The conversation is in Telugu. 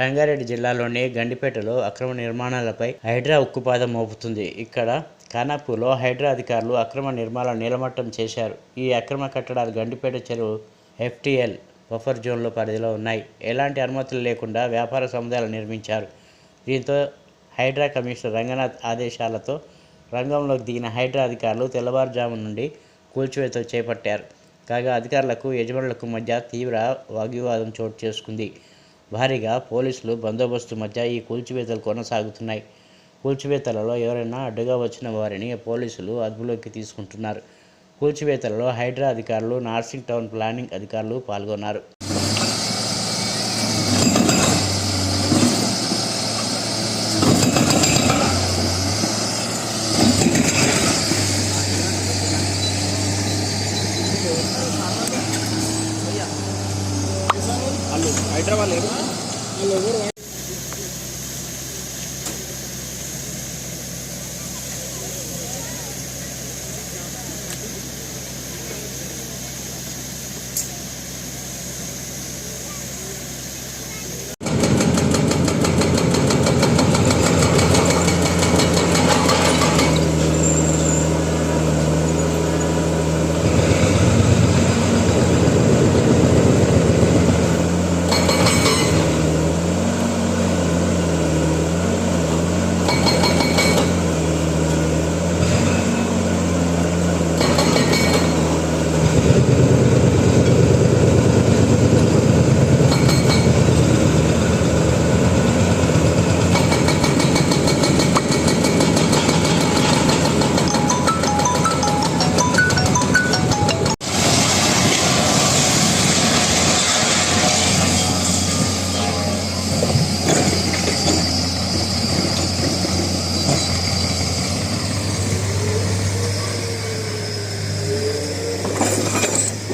రంగారెడ్డి జిల్లాలోని గండిపేటలో అక్రమ నిర్మాణాలపై హైడ్రా ఉక్కుపాదం మోపుతుంది. ఇక్కడ ఖానాపూర్లో హైడ్రా అధికారులు అక్రమ నిర్మాణాలు నీలమట్టం చేశారు. ఈ అక్రమ కట్టడాలు గండిపేట చెరువు ఎఫ్టీఎల్ బఫర్ జోన్లో పరిధిలో ఉన్నాయి. ఎలాంటి అనుమతులు లేకుండా వ్యాపార సముదాయాలు నిర్మించారు. దీంతో హైడ్రా కమిషనర్ రంగనాథ్ ఆదేశాలతో రంగంలోకి దిగిన హైడ్రా అధికారులు తెల్లవారుజాము నుండి కూల్చివేత చేపట్టారు. కాగా అధికారులకు యజమానులకు మధ్య తీవ్ర వాగ్వివాదం చోటు చేసుకుంది. భారీగా పోలీసులు బందోబస్తు మధ్య ఈ కూల్చివేతలు కొనసాగుతున్నాయి. కూల్చివేతలలో ఎవరైనా అడ్డుగా వచ్చిన వారిని పోలీసులు అదుపులోకి తీసుకుంటున్నారు. కూల్చివేతలలో హైడ్రా అధికారులు నార్సింగ్ టౌన్ ప్లానింగ్ అధికారులు పాల్గొన్నారు. హైదరాబాద్ లేదు.